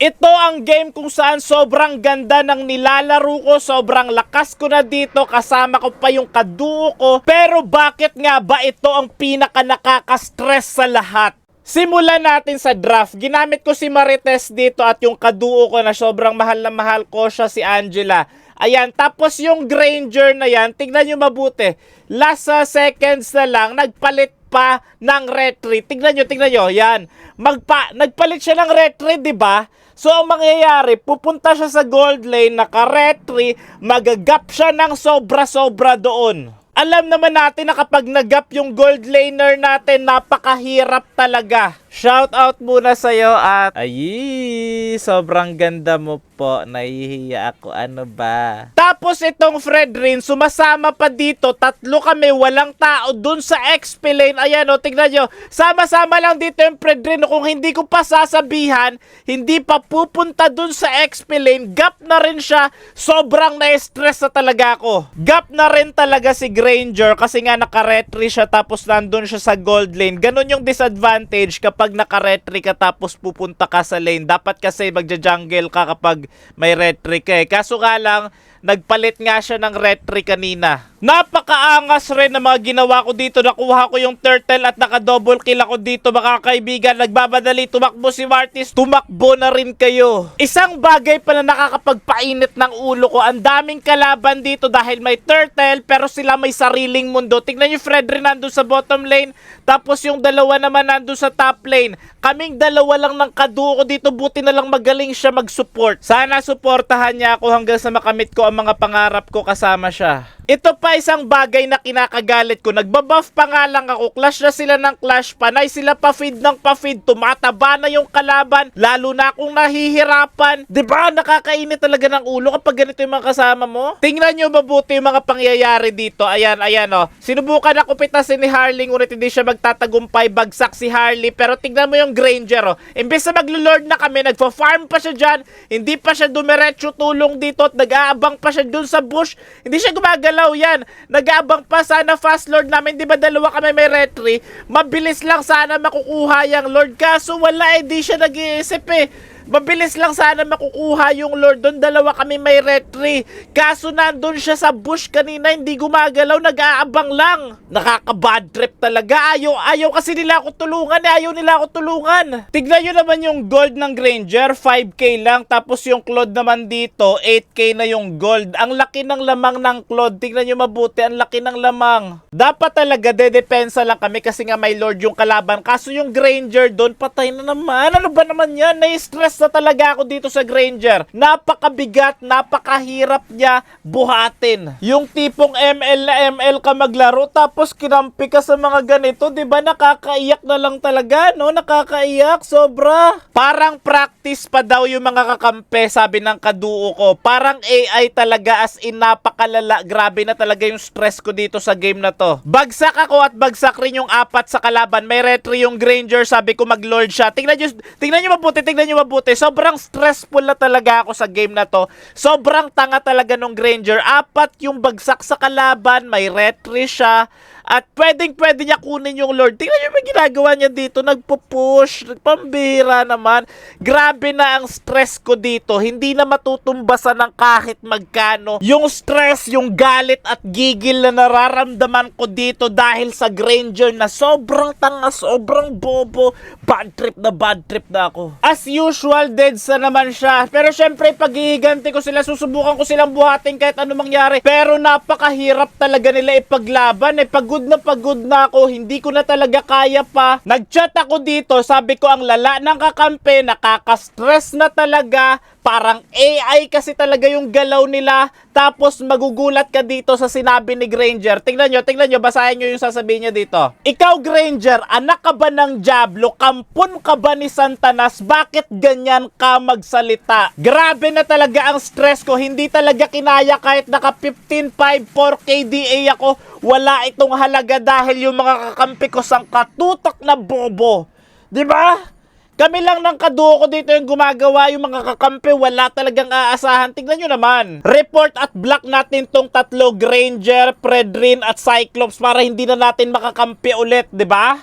Ito ang game kung saan sobrang ganda ng nilalaro ko, sobrang lakas ko na dito, kasama ko pa yung kaduo ko. Pero bakit nga ba ito ang pinaka nakaka-stress sa lahat? Simulan natin sa draft. Ginamit ko si Marites dito at yung kaduo ko na sobrang mahal na mahal ko siya si Angela. Ayan, tapos yung Granger na yan, tignan nyo mabuti. Last uh, seconds na lang, nagpalit pa ng retry. Tignan nyo, tignan nyo, yan. Magpa, nagpalit siya ng retry, di ba? So, ang mangyayari, pupunta siya sa gold lane, naka-retry, magagap siya ng sobra-sobra doon. Alam naman natin na kapag nagap yung gold laner natin, napakahirap talaga. Shout out muna sa'yo at... Ay, sobrang ganda mo po. Nahihiya ako. Ano ba? Tapos itong Fred rin, sumasama pa dito. Tatlo kami, walang tao dun sa XP lane. Ayan o, tignan nyo. Sama-sama lang dito yung Fred rin. Kung hindi ko pa sasabihan, hindi pa pupunta dun sa XP lane. Gap na rin siya. Sobrang na-stress na talaga ako. Gap na rin talaga si Granger kasi nga naka-retry siya tapos nandun siya sa gold lane. Ganon yung disadvantage kapag naka-retry ka tapos pupunta ka sa lane. Dapat kasi magja-jungle ka kapag may retry ka eh. Kaso nga lang, nagpalit nga siya ng retry kanina. Napakaangas rin ng mga ginawa ko dito. Nakuha ko yung turtle at naka-double kill ako dito mga kaibigan. Nagbabadali, tumakbo si Martis. Tumakbo na rin kayo. Isang bagay pala nakakapagpainit ng ulo ko. Ang daming kalaban dito dahil may turtle pero sila may sariling mundo. Tingnan niyo Fred rin nandun sa bottom lane. Tapos yung dalawa naman nandun sa top lane. Kaming dalawa lang ng kaduo ko dito. Buti na lang magaling siya mag-support. Sana suportahan niya ako hanggang sa makamit ko ang mga pangarap ko kasama siya. Ito pa isang bagay na kinakagalit ko. Nagbabuff pa nga lang ako. Clash na sila ng clash. Panay sila pa-feed ng pa-feed. Tumataba na yung kalaban. Lalo na akong nahihirapan. ba Nakakainit talaga ng ulo kapag ganito yung mga kasama mo. Tingnan nyo mabuti yung mga pangyayari dito. Ayan, ayan oh. Sinubukan ako pitasin ni Harley. Ngunit hindi siya magtatagumpay. Bagsak si Harley. Pero tingnan mo yung Granger oh. Imbes na maglo-lord na kami. Nagpa-farm pa siya dyan. Hindi pa siya dumiretso tulong dito. At nag-aabang pa siya dun sa bush. Hindi siya gumagalaw yan. Nag-aabang pa sana fast lord namin. Di ba dalawa kami may retry? Mabilis lang sana makukuha yung lord. Kaso wala eh. Di siya nag-iisip eh. Mabilis lang sana makukuha yung Lord doon. Dalawa kami may retry. Kaso nandun siya sa bush kanina, hindi gumagalaw, nag-aabang lang. Nakaka-bad trip talaga. Ayaw, ayaw kasi nila ako tulungan eh. Ayaw nila ako tulungan. Tignan nyo naman yung gold ng Granger, 5k lang. Tapos yung Claude naman dito, 8k na yung gold. Ang laki ng lamang ng Claude. Tignan nyo mabuti, ang laki ng lamang. Dapat talaga, dedepensa lang kami kasi nga may Lord yung kalaban. Kaso yung Granger doon, patay na naman. Ano ba naman yan? Na-stress na talaga ako dito sa Granger. Napakabigat, napakahirap niya buhatin. Yung tipong ML na ML ka maglaro tapos kinampi ka sa mga ganito, 'di ba? Nakakaiyak na lang talaga, no? Nakakaiyak sobra. Parang practice pa daw yung mga kakampi, sabi ng kaduo ko. Parang AI talaga as in napakalala. Grabe na talaga yung stress ko dito sa game na to. Bagsak ako at bagsak rin yung apat sa kalaban. May retry yung Granger, sabi ko mag-lord siya. Tingnan nyo, tingnan nyo mabuti, tingnan nyo mabuti. Sobrang stressful na talaga ako sa game na to. Sobrang tanga talaga nung Granger. Apat yung bagsak sa kalaban, may retry siya. At pwedeng pwede niya kunin yung Lord. Tingnan niyo yung ginagawa niya dito. Nagpo-push. Pambira naman. Grabe na ang stress ko dito. Hindi na matutumbasan ng kahit magkano. Yung stress, yung galit at gigil na nararamdaman ko dito dahil sa Granger na sobrang tanga, sobrang bobo. Bad trip na bad trip na ako. As usual, dead sa naman siya. Pero syempre, pag ihiganti ko sila, susubukan ko silang buhatin kahit ano mangyari. Pero napakahirap talaga nila ipaglaban. Eh, pagod na pagod na ako. Hindi ko na talaga kaya pa. Nagchat ako dito. Sabi ko, ang lala ng kakampi, nakaka-stress na talaga. Parang AI kasi talaga yung galaw nila. Tapos magugulat ka dito sa sinabi ni Granger. Tingnan nyo, tingnan nyo, basahin nyo yung sasabihin niya dito. Ikaw, Granger, anak ka ba ng Diablo? Kampon ka ba ni Santanas? Bakit ganyan ka magsalita? Grabe na talaga ang stress ko. Hindi talaga kinaya kahit naka 15.5 4 KDA ako. Wala itong halaga dahil yung mga kakampi ko sang katutak na bobo. 'Di ba? Kami lang ng kaduo ko dito yung gumagawa yung mga kakampi, wala talagang aasahan. Tignan nyo naman. Report at block natin tong tatlo, Granger, Predrin at Cyclops para hindi na natin makakampi ulit, di ba?